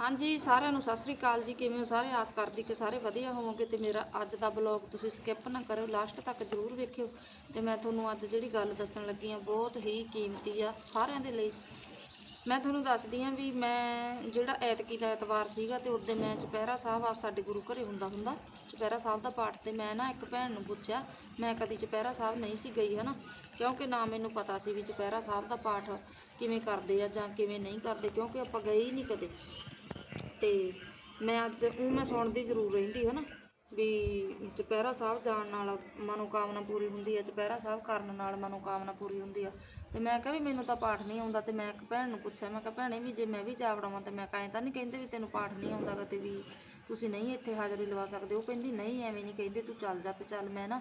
ਹਾਂਜੀ, ਸਾਰਿਆਂ ਨੂੰ ਸਤਿ ਸ੍ਰੀ ਅਕਾਲ ਜੀ। ਕਿਵੇਂ ਹੋ ਸਾਰੇ? ਆਸ ਕਰਦੀ ਕਿ ਸਾਰੇ ਵਧੀਆ ਹੋਵੋਗੇ ਤੇ ਮੇਰਾ ਅੱਜ ਦਾ ਬਲੌਗ ਤੁਸੀਂ ਸਕਿਪ ਨਾ ਕਰੋ ਲਾਸਟ ਤੱਕ ਜ਼ਰੂਰ ਵੇਖਿਓ। ਤੇ ਮੈਂ ਤੁਹਾਨੂੰ ਅੱਜ ਜਿਹੜੀ ਗੱਲ ਦੱਸਣ ਲੱਗੀ ਆ ਬਹੁਤ ਹੀ ਕੀਮਤੀ ਆ ਸਾਰਿਆਂ ਦੇ ਲਈ। ਮੈਂ ਤੁਹਾਨੂੰ ਦੱਸਦੀ ਆ ਵੀ ਮੈਂ ਜਿਹੜਾ ਐਤਕੀ ਦਾ ਐਤਵਾਰ ਸੀਗਾ ਤੇ ਉਹਦੇ ਮੈਂ ਚੁਪਹਿਰਾ ਸਾਹਿਬ ਆ ਸਾਡੇ ਗੁਰੂ ਘਰੇ ਹੁੰਦਾ ਹੁੰਦਾ, ਚੁਪਹਿਰਾ ਸਾਹਿਬ ਦਾ ਪਾਠ ਤੇ ਮੈਂ ਨਾ ਇੱਕ ਭੈਣ ਨੂੰ ਪੁੱਛਿਆ, ਮੈਂ ਕਦੀ ਚੁਪਹਿਰਾ ਸਾਹਿਬ ਨਹੀਂ ਸੀ ਗਈ, ਹਨਾ? ਕਿਉਂਕਿ ਨਾ ਮੈਨੂੰ ਪਤਾ ਸੀ ਵੀ ਚੁਪਹਿਰਾ ਸਾਹਿਬ ਦਾ ਪਾਠ ਕਿਵੇਂ ਕਰਦੇ ਆ ਜਾਂ ਕਿਵੇਂ ਨਹੀਂ ਕਰਦੇ, ਕਿਉਂਕਿ ਆਪਾਂ ਗਏ ਹੀ ਨਹੀਂ ਕਦੇ। ਤੇ ਮੈਂ ਅੱਜ ਉਹ ਮੈਂ ਸੁਣਦੀ ਜ਼ਰੂਰ ਰਹਿੰਦੀ ਹੈ ਨਾ ਵੀ ਚੁਪਹਿਰਾ ਸਾਹਿਬ ਜਾਣ ਨਾਲ ਮਨੋਕਾਮਨਾ ਪੂਰੀ ਹੁੰਦੀ ਹੈ ਚੁਪਹਿਰਾ ਸਾਹਿਬ ਕਰਨ ਨਾਲ ਮਨੋਕਾਮਨਾ ਪੂਰੀ ਹੁੰਦੀ ਆ। ਤੇ ਮੈਂ ਕਿਹਾ ਵੀ ਮੈਨੂੰ ਤਾਂ ਪਾਠ ਨਹੀਂ ਆਉਂਦਾ ਤੇ ਮੈਂ ਇੱਕ ਭੈਣ ਨੂੰ ਪੁੱਛਿਆ, ਮੈਂ ਕਿਹਾ ਭੈਣੇ ਵੀ ਜੇ ਮੈਂ ਵੀ ਜਾ ਵੜਾਵਾਂ ਤੇ ਮੈਂ ਕਾਇ ਤਾਂ ਨਹੀਂ ਕਹਿੰਦੇ ਵੀ ਤੈਨੂੰ ਪਾਠ ਨਹੀਂ ਆਉਂਦਾ ਗਾ ਤੇ ਵੀ ਤੁਸੀਂ ਨਹੀਂ ਇੱਥੇ ਹਾਜ਼ਰੀ ਲਵਾ ਸਕਦੇ। ਉਹ ਕਹਿੰਦੀ, ਨਹੀਂ, ਐਵੇਂ ਨਹੀਂ ਕਹਿੰਦੇ, ਤੂੰ ਚੱਲ ਜਾ ਤੇ ਚੱਲ, ਮੈਂ ਨਾ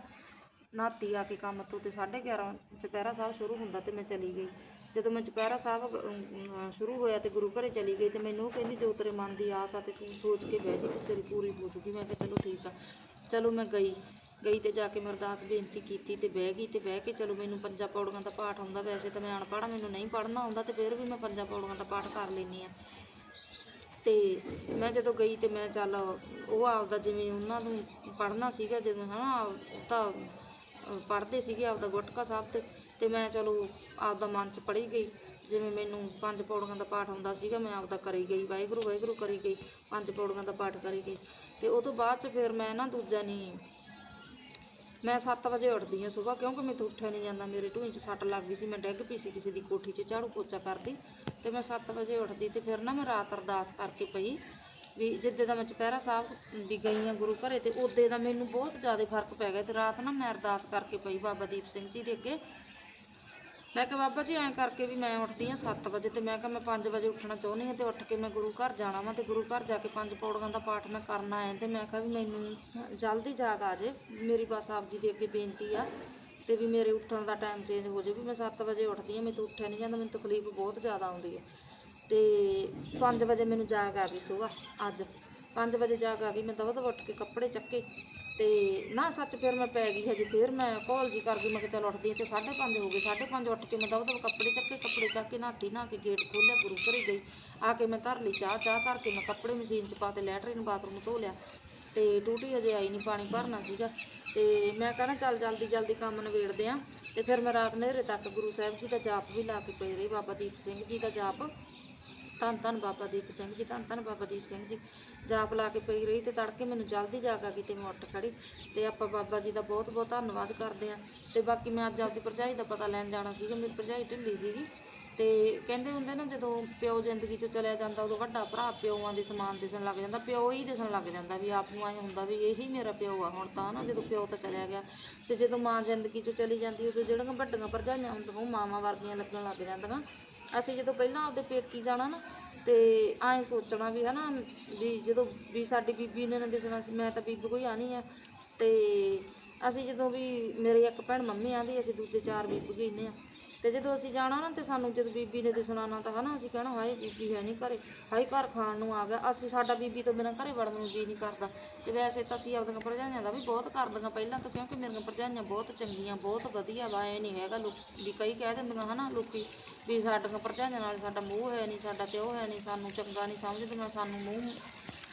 ਨਾਤੀ ਆ ਕੇ ਕੰਮ ਤੋਂ ਤੇ 11:30 ਚੁਪਹਿਰਾ ਸਾਹਿਬ ਸ਼ੁਰੂ ਹੁੰਦਾ ਤੇ ਮੈਂ ਚਲੀ ਗਈ। ਜਦੋਂ ਮੈਂ ਚੁਪਹਿਰਾ ਸਾਹਿਬ ਸ਼ੁਰੂ ਹੋਇਆ ਤੇ ਗੁਰੂ ਘਰੇ ਚਲੀ ਗਈ ਤੇ ਮੈਨੂੰ ਉਹ ਕਹਿੰਦੀ ਜੋ ਤੇਰੇ ਮਨ ਦੀ ਆਸ ਆ ਤੇ ਤੂੰ ਸੋਚ ਕੇ ਬਹਿ ਜੀ ਤੇਰੀ ਪੂਰੀ ਹੋ ਜੂਗੀ। ਮੈਂ ਕਿਹਾ ਚਲੋ ਠੀਕ ਆ। ਚਲੋ ਮੈਂ ਗਈ। ਗਈ ਤੇ ਜਾ ਕੇ ਮੈਂ ਅਰਦਾਸ ਬੇਨਤੀ ਕੀਤੀ ਤੇ ਬਹਿ ਗਈ ਤੇ ਬਹਿ ਕੇ ਚਲੋ ਮੈਨੂੰ ਪੰਜਾਂ ਪੌੜੀਆਂ ਦਾ ਪਾਠ ਆਉਂਦਾ ਵੈਸੇ ਤਾਂ ਮੈਂ ਅਨਪੜ੍ਹ ਆ, ਮੈਨੂੰ ਨਹੀਂ ਪੜ੍ਹਨਾ ਆਉਂਦਾ ਤੇ ਫਿਰ ਵੀ ਮੈਂ ਪੰਜਾਂ ਪੌੜੀਆਂ ਦਾ ਪਾਠ ਕਰ ਲੈਂਦੀ ਆ ਤੇ ਮੈਂ ਜਦੋਂ ਗਈ ਤੇ ਮੈਂ ਚੱਲ ਉਹ ਆਪਦਾ ਜਿਵੇਂ ਉਹਨਾਂ ਨੂੰ ਪੜ੍ਹਨਾ ਸੀਗਾ ਜਦੋਂ ਹਨਾ ਉਹ ਤਾਂ ਪੜ੍ਹਦੇ ਸੀਗੇ ਆਪਦਾ ਗੁਟਕਾ ਸਾਹਿਬ ਤੇ ਤੇ ਮੈਂ ਚਲੋ ਆਪਦਾ ਮਨ ਚ ਪੜ੍ਹੀ ਗਈ। ਜਿਵੇਂ ਮੈਨੂੰ ਪੰਜ ਪੌੜੀਆਂ ਦਾ ਪਾਠ ਹੁੰਦਾ ਸੀਗਾ, ਮੈਂ ਆਪਦਾ ਕਰੀ ਗਈ, ਵਾਹਿਗੁਰੂ ਵਾਹਿਗੁਰੂ ਕਰੀ ਗਈ, ਪੰਜ ਪੌੜੀਆਂ ਦਾ ਪਾਠ ਕਰੀ ਗਈ। ਤੇ ਉਹ ਤੋਂ ਬਾਅਦ ਚ ਫਿਰ ਮੈਂ ਨਾ ਦੂਜਾ ਨਹੀਂ ਮੈਂ 7 ਵਜੇ ਉੱਠਦੀ ਹਾਂ ਸਵੇਰ ਕਿਉਂਕਿ ਮੈਨੂੰ ਉੱਠਿਆ ਨਹੀਂ ਜਾਂਦਾ। ਮੇਰੇ ਢੂਹੀ 'ਚ ਸੱਟ ਲੱਗ ਗਈ ਸੀ, ਮੈਂ ਡਿੱਗ ਪਈ ਸੀ ਕਿਸੇ ਦੀ ਕੋਠੀ 'ਚ, ਝਾੜੂ ਪੋਚਾ ਕਰਦੀ। ਤੇ ਮੈਂ 7 ਵਜੇ ਉੱਠਦੀ ਤੇ ਫਿਰ ਨਾ ਮੈਂ ਰਾਤ ਅਰਦਾਸ ਕਰਕੇ ਪਈ ਵੀ ਜਿੱਦੇ ਦਾ ਮੈਂ ਚੁਪਹਿਰਾ ਸਾਹਿਬ ਵੀ ਗਈ ਆ ਗੁਰੂ ਘਰੇ ਤੇ ਉਹਦੇ ਦਾ ਮੈਨੂੰ ਬਹੁਤ ਜ਼ਿਆਦਾ ਫ਼ਰਕ ਪੈ ਗਿਆ ਤੇ ਰਾਤ ਨਾ ਮੈਂ ਅਰਦਾਸ ਕਰਕੇ ਪਈ ਬਾਬਾ ਦੀਪ ਸਿੰਘ ਜੀ ਦੇ ਅੱਗੇ। ਮੈਂ ਕਿਹਾ, ਬਾਬਾ ਜੀ, ਐਂ ਕਰਕੇ ਵੀ ਮੈਂ ਉੱਠਦੀ ਆ 7 ਵਜੇ ਤੇ ਮੈਂ ਕਿਹਾ, ਮੈਂ 5 ਵਜੇ ਉੱਠਣਾ ਚਾਹੁੰਦੀ ਹਾਂ ਤੇ ਉੱਠ ਕੇ ਮੈਂ ਗੁਰੂ ਘਰ ਜਾਣਾ ਵਾ ਤੇ ਗੁਰੂ ਘਰ ਜਾ ਕੇ ਪੰਜ ਪੌੜੀਆਂ ਦਾ ਪਾਠ ਮੈਂ ਕਰਨਾ ਹੈ ਤੇ ਮੈਂ ਕਿਹਾ ਵੀ ਮੈਨੂੰ ਜਲਦੀ ਜਾਗ ਆ ਜੇ। ਮੇਰੀ ਬਸ ਆਪ ਜੀ ਦੇ ਅੱਗੇ ਬੇਨਤੀ ਆ ਤੇ ਵੀ ਮੇਰੇ ਉੱਠਣ ਦਾ ਟਾਈਮ ਚੇਂਜ ਹੋ ਜੇ ਵੀ ਮੈਂ 7 ਵਜੇ ਉੱਠਦੀ ਆ ਮੈਨੂੰ ਉੱਠਿਆ ਨਹੀਂ ਜਾਂਦਾ, ਮੈਨੂੰ ਤਕਲੀਫ ਬਹੁਤ ਜ਼ਿਆਦਾ ਆਉਂਦੀ ਹੈ। ਤੇ 5 ਵਜੇ ਮੈਨੂੰ ਜਾਗ ਆ ਗਈ ਸੁਬਾਹ, ਅੱਜ। 5 ਵਜੇ ਜਾਗ ਆ ਗਈ, ਮੈਂ ਦਵਾ ਦਵਾ ਉੱਠ ਕੇ ਕੱਪੜੇ ਚੱਕੇ। ਤੇ ਨਾ ਸੱਚ ਫਿਰ ਮੈਂ ਪੈ ਗਈ ਹਜੇ, ਫਿਰ ਮੈਂ ਕਾਲ ਜੀ ਕਰ ਗਈ, ਮੈਂ ਕਿਹਾ ਚਲ ਉੱਠਦੀ ਹਾਂ ਤੇ 5:30 ਹੋ ਗਏ 5:30 ਉੱਠ ਕੇ ਮੈਂ ਦਵਾ ਦਵਾ ਕੱਪੜੇ ਚੱਕੇ, ਕੱਪੜੇ ਚੱਕ ਕੇ ਨਹਾਤੀ, ਨਹਾ ਕੇ ਗੇਟ ਖੋਲ੍ਹਿਆ, ਗੁਰੂ ਘਰੇ ਗਈ। ਆ ਕੇ ਮੈਂ ਧਰ ਲਈ ਚਾਹ ਚਾਹ ਧਰ ਕੇ ਮੈਂ ਕੱਪੜੇ ਮਸ਼ੀਨ 'ਚ ਪਾ ਤੇ ਨੂੰ ਬਾਥਰੂਮ ਧੋ ਲਿਆ। ਤੇ ਟੂਟੀ ਹਜੇ ਆਈ ਨਹੀਂ ਪਾਣੀ ਭਰਨਾ ਸੀਗਾ। ਤੇ ਮੈਂ ਕਹਿੰਦਾ ਚੱਲ ਜਲਦੀ ਜਲਦੀ ਕੰਮ ਨਿਬੇੜਦੇ ਆ। ਤੇ ਫਿਰ ਮੈਂ ਰਾਤ ਨੇਰੇ ਤੱਕ ਗੁਰੂ ਸਾਹਿਬ ਜੀ ਦਾ ਜਾਪ ਵੀ ਲਾ ਕੇ ਪਈ ਰਹੀ, ਬਾਬਾ ਦੀਪ ਸਿੰਘ ਜੀ ਦਾ ਜਾਪ। ਧੰਨ ਧੰਨ ਬਾਬਾ ਦੀਪ ਸਿੰਘ ਜੀ, ਧੰਨ ਧੰਨ ਬਾਬਾ ਦੀਪ ਸਿੰਘ ਜੀ। ਜਾਪ ਲਾ ਕੇ ਪਈ ਰਹੀ ਤੇ ਤੜਕੇ ਮੈਨੂੰ ਜਲਦੀ ਜਾਗ ਆ ਗਈ ਤੇ ਮੈਂ ਉੱਠ ਖੜੀ ਤੇ ਆਪਾਂ ਬਾਬਾ ਜੀ ਦਾ ਬਹੁਤ ਬਹੁਤ ਧੰਨਵਾਦ ਕਰਦੇ ਆ ਤੇ ਬਾਕੀ ਮੈਂ ਅੱਜ ਆਪਦੀ ਭਰਜਾਈ ਦਾ ਪਤਾ ਲੈਣ ਜਾਣਾ ਸੀਗਾ, ਮੇਰੀ ਭਰਜਾਈ ਢਿੱਲੀ ਸੀਗੀ। ਤੇ ਕਹਿੰਦੇ ਹੁੰਦੇ ਨਾ ਜਦੋਂ ਪਿਓ ਜ਼ਿੰਦਗੀ ਚੋਂ ਚਲਿਆ ਜਾਂਦਾ, ਉਦੋਂ ਵੱਡਾ ਭਰਾ ਪਿਓਾਂ ਦੇ ਸਮਾਨ ਦਿਸਣ ਲੱਗ ਜਾਂਦਾ, ਪਿਓ ਹੀ ਦਿਸਣ ਲੱਗ ਜਾਂਦਾ ਵੀ ਆਪ ਨੂੰ ਐ ਹੁੰਦਾ ਵੀ ਇਹੀ ਮੇਰਾ ਪਿਓ ਆ, ਹੁਣ ਤਾਂ ਨਾ ਜਦੋਂ ਪਿਓ ਤਾਂ ਚਲਿਆ ਗਿਆ। ਤੇ ਜਦੋਂ ਮਾਂ ਜ਼ਿੰਦਗੀ ਚੋਂ ਚਲੀ ਜਾਂਦੀ, ਉਦੋਂ ਜਿਹੜੀਆਂ ਵੱਡੀਆਂ ਭਰਜਾਈਆਂ ਹੁੰਦੀਆਂ, ਉਹ ਮਾਵਾਂ ਵਰਗੀਆਂ ਲੱਗਣ ਲੱਗ ਜਾਂਦੀਆਂ। ਅਸੀਂ ਜਦੋਂ ਪਹਿਲਾਂ ਆਪਦੇ ਪੇਕੀ ਜਾਣਾ ਨਾ, ਤੇ ਐਂ ਸੋਚਣਾ ਵੀ ਹਨਾ ਵੀ ਜਦੋਂ ਵੀ ਸਾਡੀ ਬੀਬੀ ਨੇ ਨਾ ਦਿਸਣਾ ਸੀ, ਮੈਂ ਤਾਂ ਬੀਬੀ ਕੋਈ ਆਣੀ ਆ। ਤੇ ਅਸੀਂ ਜਦੋਂ ਵੀ ਮੇਰੇ ਇੱਕ ਭੈਣ ਮੰਮੀ ਆਂਦੀ, ਅਸੀਂ ਦੂਜੇ ਚਾਰ ਬੀਬੀ ਗਈਨੇ ਆ। ਤੇ ਜਦੋਂ ਅਸੀਂ ਜਾਣਾ ਨਾ ਤੇ ਸਾਨੂੰ ਜਦੋਂ ਬੀਬੀ ਨੇ ਦਿਸਣਾ ਨਾ ਤਾਂ ਹਨਾ, ਅਸੀਂ ਕਹਿਣਾ, ਹਾਏ ਬੀਬੀ ਹੈ ਨਹੀਂ ਘਰੇ, ਹਾਏ ਘਰ ਖਾਣ ਨੂੰ ਆ ਗਿਆ। ਅਸੀਂ, ਸਾਡਾ ਬੀਬੀ ਤੋਂ ਬਿਨਾਂ ਘਰੇ ਵੜਨ ਨੂੰ ਜੀ ਨਹੀਂ ਕਰਦਾ। ਤੇ ਵੈਸੇ ਤਾਂ ਅਸੀਂ ਆਪਦੀਆਂ ਭਰਜਾਈਆਂ ਦਾ ਵੀ ਬਹੁਤ ਕਰਦੀਆਂ ਪਹਿਲਾਂ ਤਾਂ, ਕਿਉਂਕਿ ਮੇਰੀਆਂ ਭਰਜਾਈਆਂ ਬਹੁਤ ਚੰਗੀਆਂ, ਬਹੁਤ ਵਧੀਆ ਵਾ ਇਹ ਨਹੀਂ ਹੈਗਾ ਲੋਕ, ਵੀ ਕਈ ਕਹਿ ਦਿੰਦੀਆਂ ਹਨਾ ਲੋਕੀ, ਵੀ ਸਾਡੀਆਂ ਭਰਜਾਈਆਂ ਨਾਲ ਸਾਡਾ ਮੂੰਹ ਹੈ ਨਹੀਂ ਸਾਡਾ ਤੇ ਉਹ ਹੈ ਨਹੀਂ ਸਾਨੂੰ ਚੰਗਾ ਨਹੀਂ ਸਮਝਦੀਆਂ, ਸਾਨੂੰ ਮੂੰਹ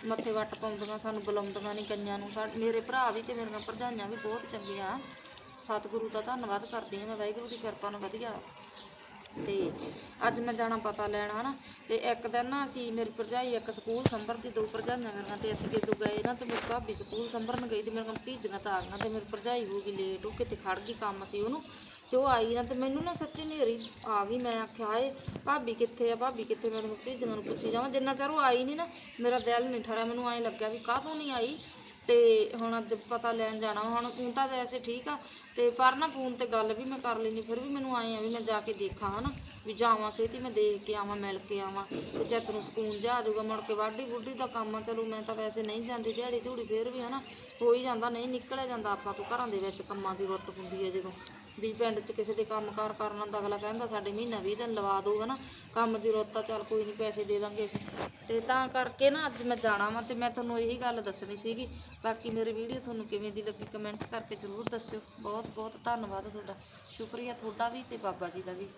ਮੱਥੇ ਵੱਟ ਪਾਉਂਦੀਆਂ, ਸਾਨੂੰ ਬੁਲਾਉਂਦੀਆਂ ਨਹੀਂ ਕੰਨਿਆਂ ਨੂੰ। ਸਾ, ਮੇਰੇ ਭਰਾ ਵੀ ਤੇ ਮੇਰੀਆਂ ਭਰਜਾਈਆਂ ਵੀ ਬਹੁਤ ਚੰਗੀਆਂ। ਸਤਿਗੁਰੂ ਦਾ ਧੰਨਵਾਦ ਕਰਦੀ ਹਾਂ ਮੈਂ, ਵਾਹਿਗੁਰੂ ਦੀ ਕਿਰਪਾ ਨਾਲ ਵਧੀਆ। ਤੇ ਅੱਜ ਮੈਂ ਜਾਣਾ ਪਤਾ ਲੈਣ, ਹਨਾ? ਤੇ ਇੱਕ ਦਿਨ ਨਾ ਅਸੀਂ ਮੇਰੀ ਭਰਜਾਈ ਇੱਕ ਸਕੂਲ ਸੰਭਰਦੀ, ਦੋ ਭਰਜਾਈਆਂ ਮੇਰੀਆਂ ਤੇ ਅਸੀਂ ਕਿਦੋਂ ਗਏ ਨਾ ਤੇ ਮੇਰੀ ਭਾਬੀ ਸਕੂਲ ਸੰਭਰਨ ਗਈ ਤੇ ਮੇਰੀਆਂ ਭਤੀਜੀਆਂ ਤਾਂ ਆ ਗਈਆਂ ਤੇ ਮੇਰੀ ਭਰਜਾਈ ਹੋ ਗਈ ਲੇਟ ਉਹ ਕਿਤੇ ਖੜ ਗਈ ਕੰਮ ਸੀ ਉਹਨੂੰ ਤੇ ਉਹ ਆਈ ਨਾ ਤੇ ਮੈਨੂੰ ਨਾ ਸੱਚੀ ਨੇਰੀ ਆ ਗਈ, ਮੈਂ ਆਖਿਆ, ਹਾਏ, ਭਾਬੀ ਕਿੱਥੇ ਆ? ਭਾਬੀ ਕਿੱਥੇ? ਮੇਰੇ ਭਤੀਜੀਆਂ ਨੂੰ ਪੁੱਛੀ ਜਾਵਾਂ। ਜਿੰਨਾ ਚਿਰ ਉਹ ਆਈ ਨਹੀਂ ਨਾ, ਮੇਰਾ ਦਿਲ ਨਹੀਂ ਠਰਿਆ ਮੈਨੂੰ ਐਂ ਲੱਗਿਆ ਵੀ ਕਾਹਤੋਂ ਨਹੀਂ ਆਈ? ਤੇ ਹੁਣ ਅੱਜ ਪਤਾ ਲੈਣ ਜਾਣਾ, ਹੁਣ ਫੋਨ ਤਾਂ ਵੈਸੇ ਠੀਕ ਆ, ਤੇ ਪਰ ਨਾ ਫੋਨ ਤੇ ਗੱਲ ਵੀ ਮੈਂ ਕਰ ਲੈਣੀ ਫਿਰ ਵੀ ਮੈਨੂੰ ਆਏ ਆ ਵੀ ਮੈਂ ਜਾ ਕੇ ਦੇਖਾਂ, ਹਨਾ, ਵੀ ਜਾਵਾਂ ਛੇਤੀ ਮੈਂ ਦੇਖ ਕੇ ਆਵਾਂ, ਮਿਲ ਕੇ ਆਵਾਂ, ਤੇ ਚੈਤ ਨੂੰ ਸਕੂਨ ਜਾ ਆ ਜਾਊਗਾ, ਮੁੜ ਕੇ ਵਾਢੀ ਬੁੱਢੀ ਦਾ ਕੰਮ ਆ, ਚਲੋ ਮੈਂ ਤਾਂ ਵੈਸੇ ਨਹੀਂ ਜਾਂਦੀ ਦਿਹਾੜੀ ਧੂੜੀ ਫਿਰ ਵੀ ਹਨਾ, ਹੋ ਹੀ ਜਾਂਦਾ, ਨਹੀਂ ਨਿਕਲਿਆ ਜਾਂਦਾ, ਆਪਾਂ ਤੋਂ ਘਰਾਂ ਦੇ ਵਿੱਚ ਕੰਮਾਂ ਦੀ ਰੁੱਤ ਹੁੰਦੀ ਹੈ ਜਦੋਂ। ਵੀ ਪਿੰਡ 'ਚ ਕਿਸੇ ਦੇ ਕੰਮ ਕਾਰ ਕਰਨ ਦਾ ਅਗਲਾ ਕਹਿੰਦਾ ਸਾਡੇ ਮਹੀਨਾ 20 ਦਿਨ ਲਵਾ ਦਿਓ ਹਨਾ। ਕੰਮ ਦੀ ਰੁੱਤ ਚੱਲ ਕੋਈ ਨਹੀਂ ਪੈਸੇ ਦੇ ਦਾਂਗੇ ਅਸੀਂ। ਤੇ ਤਾਂ ਕਰਕੇ ਨਾ ਅੱਜ ਮੈਂ ਜਾਣਾ ਵਾਂ ਤੇ ਮੈਂ ਤੁਹਾਨੂੰ ਇਹੀ ਗੱਲ ਦੱਸਣੀ ਸੀਗੀ। ਬਾਕੀ ਮੇਰੀ ਵੀਡੀਓ ਤੁਹਾਨੂੰ ਕਿਵੇਂ ਦੀ ਲੱਗੀ ਕਮੈਂਟ ਕਰਕੇ ਜ਼ਰੂਰ ਦੱਸਿਓ। ਬਹੁਤ ਬਹੁਤ ਧੰਨਵਾਦ ਤੁਹਾਡਾ। ਸ਼ੁਕਰੀਆ ਤੁਹਾਡਾ ਵੀ ਤੇ ਬਾਬਾ ਜੀ ਦਾ ਵੀ।